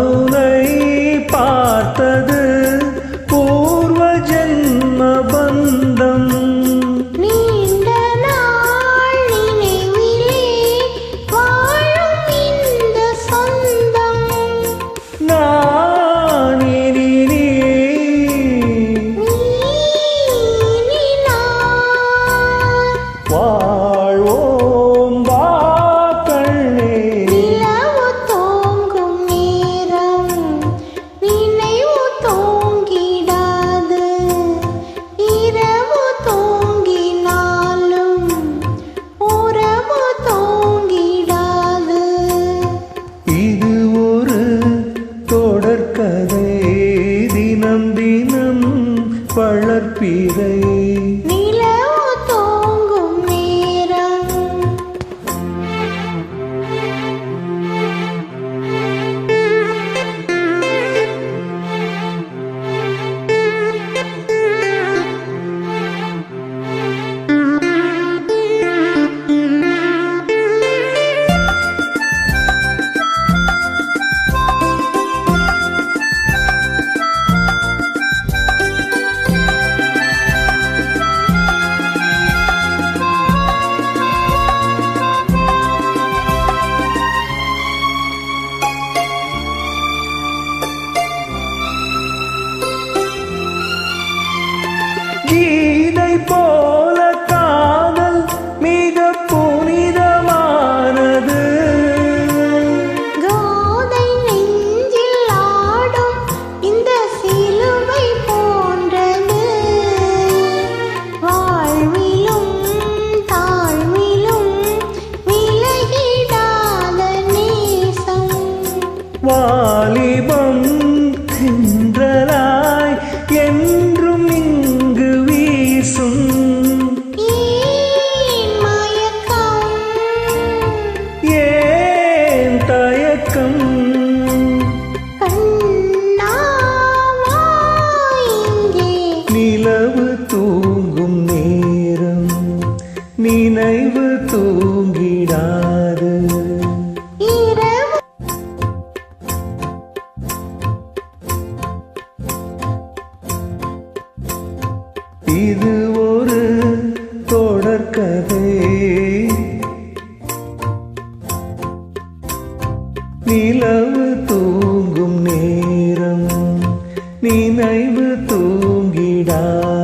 Oh. கதை தினம் தினம் வளர்ப்பீர் கீதை போல காதல் மிக புனிதமானது. கோதை நெஞ்சில் ஆடும் இந்த சிலுவை போன்றது. வாழ்விலும் தாழ்விலும் விலகிடாத நேசம். வாலிபம் நினைவு தூங்கிடாது. இது ஒரு தொடர்கதை நிலவு தூங்கும் நேரம் நினைவு தூங்கிடாது